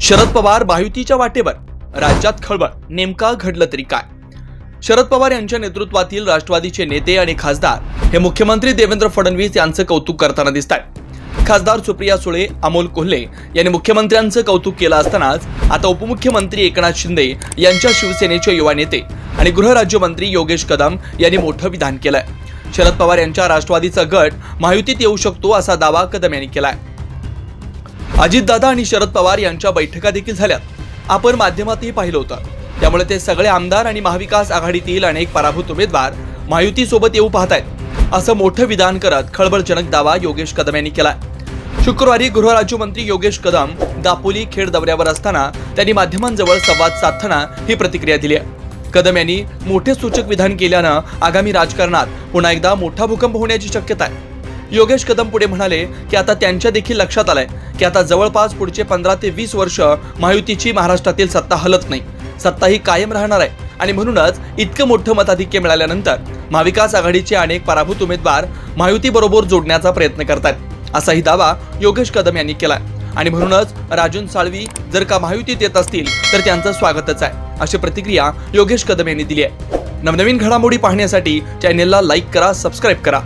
शरद पवार महायुतीच्या वाटेवर. राज्यात खळबळ. नेमका घडलं तरी काय? शरद पवार यांच्या नेतृत्वातील राष्ट्रवादीचे नेते आणि खासदार हे मुख्यमंत्री देवेंद्र फडणवीस यांचं कौतुक करताना दिसत आहेत खासदार सुप्रिया सुळे अमोल कोल्हे यांनी मुख्यमंत्र्यांचं कौतुक केलं असतानाच आता उपमुख्यमंत्री एकनाथ शिंदे यांच्या शिवसेनेचे युवा नेते आणि गृहराज्यमंत्री योगेश कदम यांनी मोठं विधान केलंय. शरद पवार यांच्या राष्ट्रवादीचा गट महायुतीत येऊ शकतो असा दावा कदम यांनी केलाय. अजितदादा आणि शरद पवार यांच्या बैठका देखील झाल्यात आपण माध्यमातही पाहिलं होतं. त्यामुळे ते सगळे आमदार आणि महाविकास आघाडीतील अनेक पराभूत उमेदवार महायुतीसोबत येऊ पाहतायत. असं मोठं विधान करत खळबळजनक दावा योगेश कदम यांनी केला शुक्रवारी गृहराज्यमंत्री योगेश कदम दापोली खेड दौऱ्यावर असताना त्यांनी माध्यमांजवळ संवाद साधताना ही प्रतिक्रिया दिली आहे. कदम यांनी मोठे सूचक विधान केल्यानं आगामी राजकारणात पुन्हा एकदा मोठा भूकंप होण्याची शक्यता आहे. योगेश कदम पुढे म्हणाले की आता त्यांच्या देखील लक्षात आलंय की आता जवळपास पुढचे पंधरा ते वीस वर्ष महायुतीची महाराष्ट्रातील सत्ता हलत नाही. सत्ता ही कायम राहणार आहे. आणि म्हणूनच इतकं मोठं मताधिक्य मिळाल्यानंतर महाविकास आघाडीचे अनेक पराभूत उमेदवार महायुतीबरोबर जोडण्याचा प्रयत्न करतात असाही दावा योगेश कदम यांनी केला आणि म्हणूनच राजून साळवी जर का महायुतीत येत असतील तर त्यांचं स्वागतच आहे अशी प्रतिक्रिया योगेश कदम यांनी दिली आहे. नवनवीन घडामोडी पाहण्यासाठी चॅनेलला लाईक करा सबस्क्राईब करा.